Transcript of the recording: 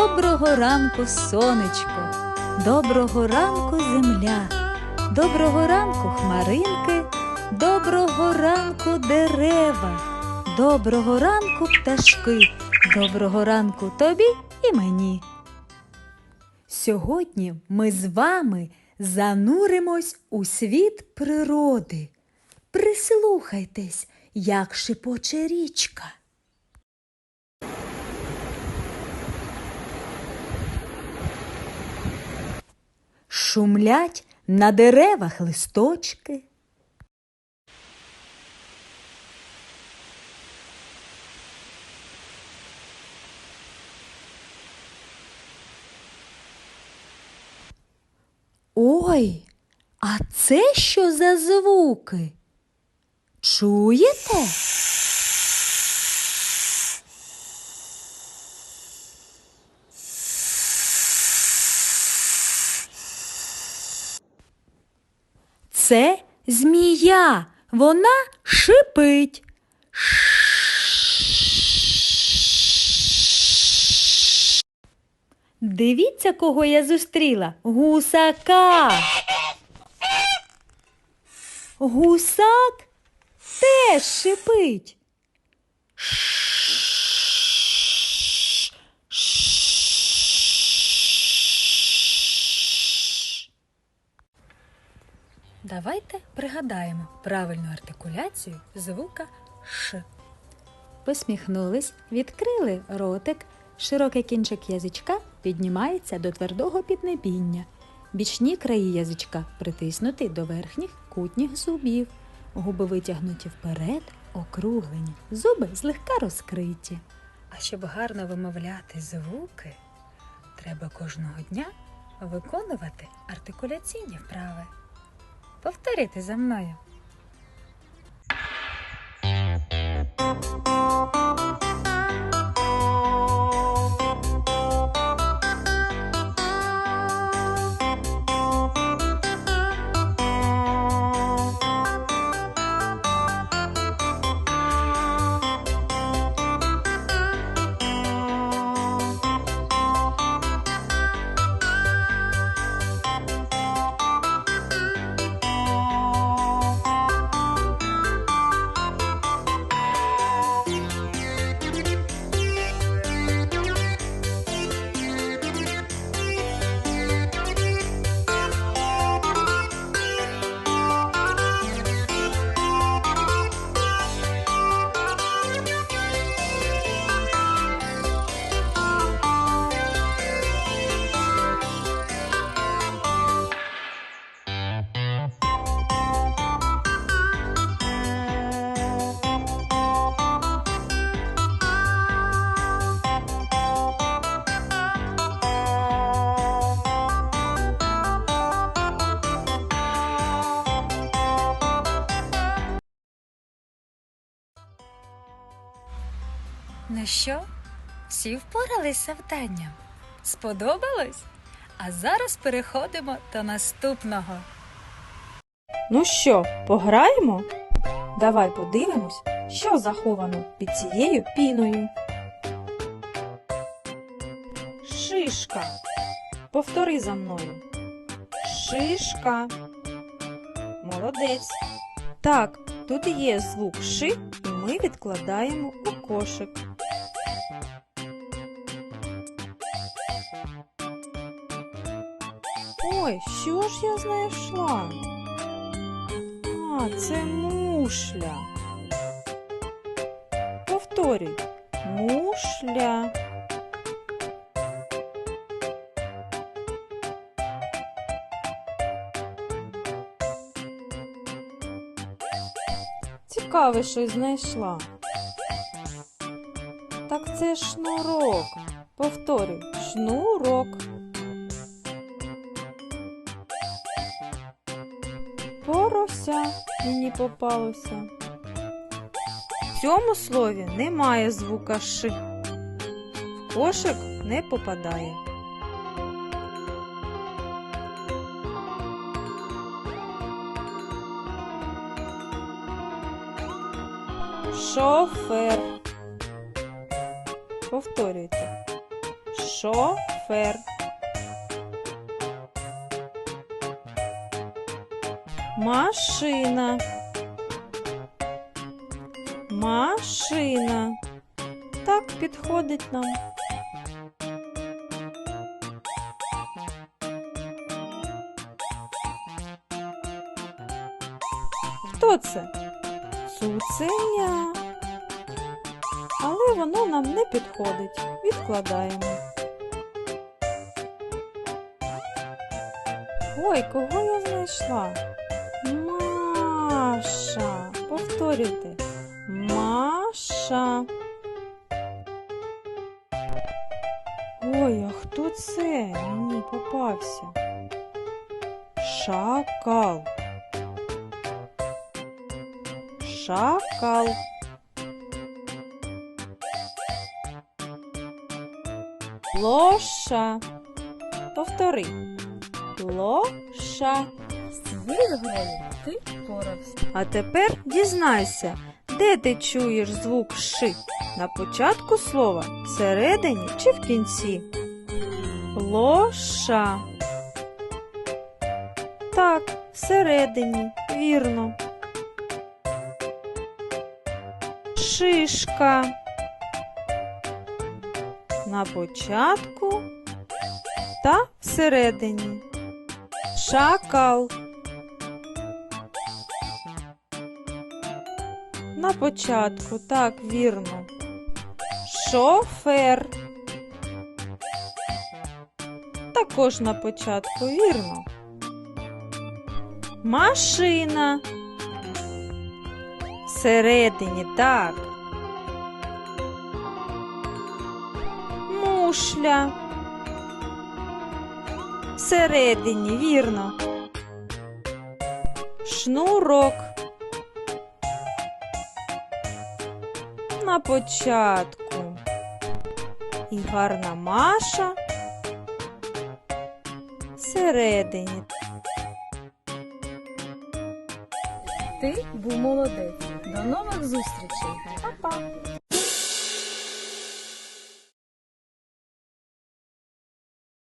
Доброго ранку, сонечко, доброго ранку, земля, доброго ранку, хмаринки, доброго ранку, дерева, доброго ранку, пташки, доброго ранку тобі і мені. Сьогодні ми з вами зануримось у світ природи. Прислухайтесь, як шипоче річка. Шумлять на деревах листочки. Ой, а це що за звуки? Чуєте? Це змія. Вона шипить. Дивіться, кого я зустріла. Гусака. Гусак теж шипить. Давайте пригадаємо правильну артикуляцію звука Ш. Посміхнулись, відкрили ротик, широкий кінчик язичка піднімається до твердого піднебіння. Бічні краї язичка притиснуті до верхніх кутніх зубів. Губи витягнуті вперед, округлені, зуби злегка розкриті. А щоб гарно вимовляти звуки, треба кожного дня виконувати артикуляційні вправи. Повторюйте за мною. Ну що, всі впорались з завданням? Сподобалось? А зараз переходимо до наступного. Ну що, пограємо? Давай подивимось, що заховано під цією піною. Шишка. Повтори за мною. Шишка. Молодець. Так, тут є звук ши, і ми відкладаємо у кошик. Ой, що ж я знайшла? А, це мушля. Повторюй. Мушля. Цікаве, щось знайшла. Так це шнурок. Повторюй. Шнурок. Порося мені попалося. В цьому слові немає звука Ш. В кошик не попадає. Шофер. Повторюйте. Шофер. Машина. Машина. Так підходить нам. Хто це? Цуценя. Але воно нам не підходить. Відкладаємо. Ой, кого я знайшла? Повторюйте. Маша. Ой, а хто це? Мені попався. Шакал. Шакал. Лоша. Повтори. Лоша. Ти. А тепер дізнайся, де ти чуєш звук ши? На початку слова, всередині чи в кінці? Лоша. Так, всередині, вірно. Шишка. На початку та всередині. Шакал. На початку, так, вірно. Шофер. Також на початку, вірно. Машина. Всередині, так. Мушля. Всередині, вірно. Шнурок. На початку. І гарна Маша всередині. Ти був молодець. До нових зустрічей. Па-па.